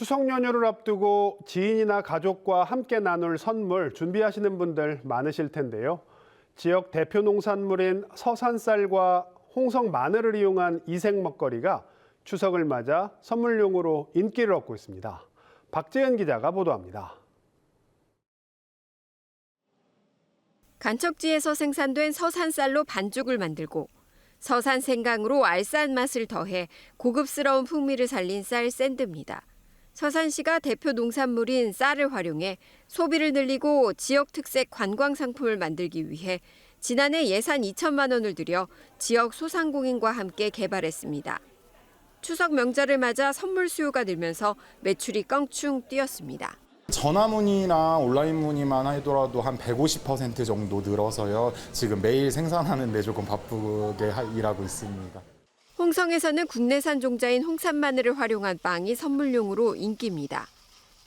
추석 연휴를 앞두고 지인이나 가족과 함께 나눌 선물 준비하시는 분들 많으실 텐데요. 지역 대표 농산물인 서산쌀과 홍성 마늘을 이용한 이색 먹거리가 추석을 맞아 선물용으로 인기를 얻고 있습니다. 박재현 기자가 보도합니다. 간척지에서 생산된 서산쌀로 반죽을 만들고 서산 생강으로 알싸한 맛을 더해 고급스러운 풍미를 살린 쌀 샌드입니다. 서산시가 대표 농산물인 쌀을 활용해 소비를 늘리고 지역 특색 관광 상품을 만들기 위해 지난해 예산 2천만 원을 들여 지역 소상공인과 함께 개발했습니다. 추석 명절을 맞아 선물 수요가 늘면서 매출이 껑충 뛰었습니다. 전화 문의나 온라인 문의만 하더라도 한 150% 정도 늘어서요. 지금 매일 생산하는데 조금 바쁘게 하- 일하고 있습니다. 홍성에서는 국내산 종자인 홍산 마늘을 활용한 빵이 선물용으로 인기입니다.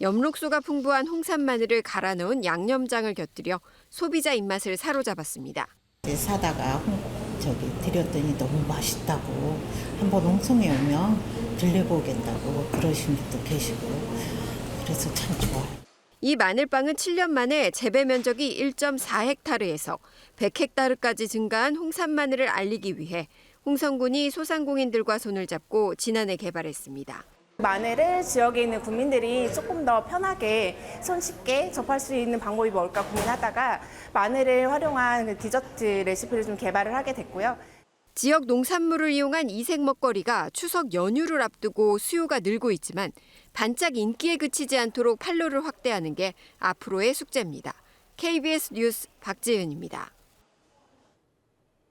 엽록소가 풍부한 홍산 마늘을 갈아 넣은 양념장을 곁들여 소비자 입맛을 사로잡았습니다. 사다가 홍- 저기 드렸더니 너무 맛있다고 한번 홍성에 오면 들려보겠다고 그러신 분도 계시고 그래서 참 좋아요. 이 마늘빵은 7년 만에 재배 면적이 1.4헥타르에서 100헥타르까지 증가한 홍산 마늘을 알리기 위해 홍성군이 소상공인들과 손을 잡고 지난해 개발했습니다. 마늘을 지역에 있는 국민들이 조금 더 편하게 손쉽게 접할 수 있는 방법이 뭘까 고민하다가 마늘을 활용한 그 디저트 레시피를 좀 개발을 하게 됐고요. 지역 농산물을 이용한 이색 먹거리가 추석 연휴를 앞두고 수요가 늘고 있지만 반짝 인기에 그치지 않도록 판로를 확대하는 게 앞으로의 숙제입니다. KBS 뉴스 박재윤입니다.